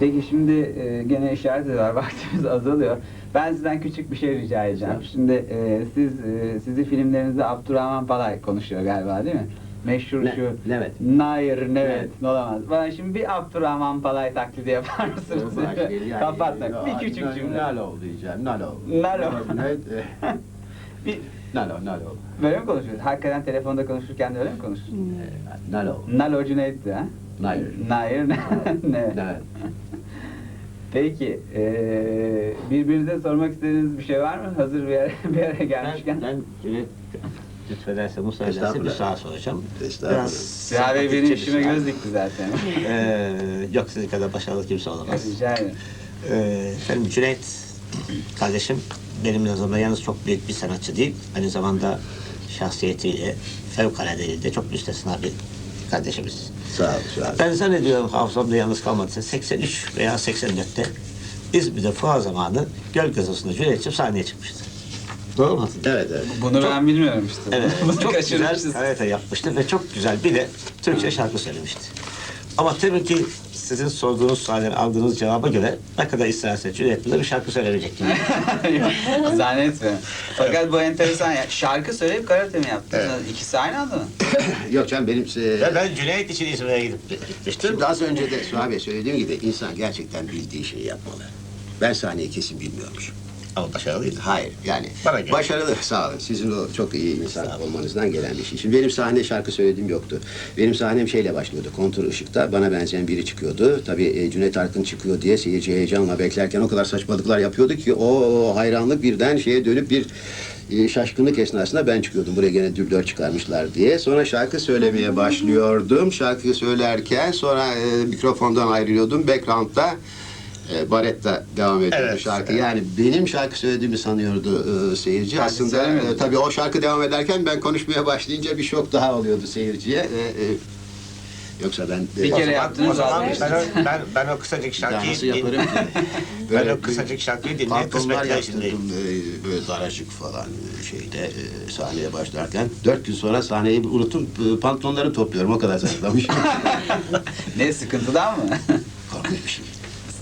Peki şimdi e, gene işaret ediyorlar vaktimiz azalıyor. Ben sizden küçük bir şey rica edeceğim. Şimdi e, siz e, sizi filmlerinizde Abdurrahman Palay konuşuyor galiba değil mi? Meşhur Ne- şu Nevet. Nair, evet, Evet. ne olamaz. Bana şimdi bir Abdurrahman Palay taklidi yapar mısınız? Kapatma. Bir küçük cümle. Nalo diyeceğim. Nalo. Nalo. Evet. Bir, Nalo, Nalo. böyle mi konuşuyoruz? Hakikaten telefonda konuşurken de öyle mi konuşuyoruz? Nalo. Nalo Cüneyt'ti ha? Nair. Nair ne? ne? Evet. Peki, eee birbirinize sormak istediğiniz bir şey var mı? Hazır bir yere, bir yere gelmişken. Ben, ben Cüneyt lütfederse, müsaadense bir sağa soracağım. Estağfurullah. Ziya Bey benim işime göz dikti zaten. Ee, yok sizin kadar başarılı kimse olamaz. Rica ederim. Ee, efendim Cüneyt kardeşim benim nazarımda yalnız çok büyük bir sanatçı değil. Aynı zamanda şahsiyetiyle fevkalade değil de çok müstesna bir kardeşimiz. Sağ ol, sağ ol. Ben zannediyorum hafızamda yalnız kalmadıysa 83 veya 84'te İzmir'de fuar zamanı göl gazosunda Cüneyt'ciğim sahneye çıkmıştı. Doğru mu? Evet, evet. Bunu ben bilmiyorum işte. Evet, çok güzel karate yapmıştı ve çok güzel bir de Türkçe şarkı söylemişti. Ama tabii ki sizin sorduğunuz sualden aldığınız cevaba göre ne kadar isterse Cüneyt Bey'le bir şarkı gibi. Yok, Zannetmiyorum. Fakat bu enteresan ya. Şarkı söyleyip karate mi yaptınız? İkisi aynı anda mı? Yok canım benim... e, ve ben Cüneyt için İzmir'e gidip gitmiştim. Şimdi az önce de Suha Bey söylediğim gibi insan gerçekten bildiği şeyi yapmalı. Ben sahneyi kesin bilmiyormuşum. Ama başarılıydı. Hayır yani Bana göre. başarılı sağ olun. Sizin o çok iyi insan olmanızdan gelen bir şey. Şimdi benim sahne şarkı söylediğim yoktu. Benim sahnem şeyle başlıyordu. Kontur ışıkta bana benzeyen biri çıkıyordu. Tabii e, Cüneyt Arkın çıkıyor diye seyirci heyecanla beklerken o kadar saçmalıklar yapıyordu ki o hayranlık birden şeye dönüp bir e, şaşkınlık esnasında ben çıkıyordum. Buraya gene düblör çıkarmışlar diye. Sonra şarkı söylemeye başlıyordum. Şarkı söylerken sonra e, mikrofondan ayrılıyordum. Background'da e, Baretta devam ediyordu Evet, şarkı. evet. Yani benim şarkı söylediğimi sanıyordu e, seyirci. Şarkı Aslında e, tabii o şarkı devam ederken ben konuşmaya başlayınca bir şok daha oluyordu seyirciye. E, e, yoksa ben de, Bir kere yaptınız, ben, ben, ben o kısacık şarkıyı yaparım ben o kısacık şarkıyı dinleyip Pantolonlar kısmetler içindeyim. e, böyle daracık falan e, şeyde e, sahneye başlarken. Dört gün sonra sahneyi unutup e, pantolonları topluyorum o kadar saklamışım. ne sıkıntıdan mı? Korkunç bir şey.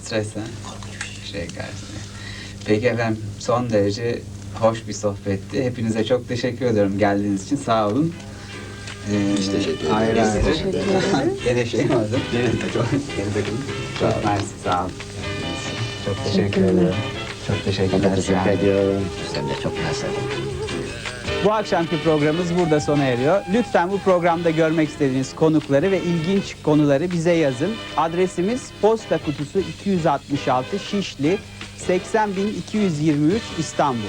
Stres ha? Korkunç bir şey. Karşısında. Peki efendim son derece hoş bir sohbetti. Hepinize çok teşekkür ediyorum geldiğiniz için. Sağ olun. Ee, Biz teşekkür ederiz. Ayrı ayrı. teşekkür ederiz. Gene şey mi oldu? Gene takım. Gene takım. Çok mersi. Sağ olun. Çok teşekkür ederim. Çok teşekkürler. Teşekkür ediyorum. Sen de çok mersi. Bu akşamki programımız burada sona eriyor. Lütfen bu programda görmek istediğiniz konukları ve ilginç konuları bize yazın. Adresimiz Posta Kutusu 266 Şişli 80223 İstanbul.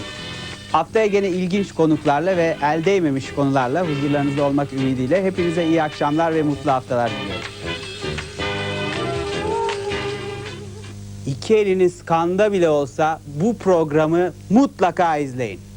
Haftaya gene ilginç konuklarla ve el değmemiş konularla huzurlarınızda olmak ümidiyle hepinize iyi akşamlar ve mutlu haftalar diliyorum. İki eliniz kanda bile olsa bu programı mutlaka izleyin.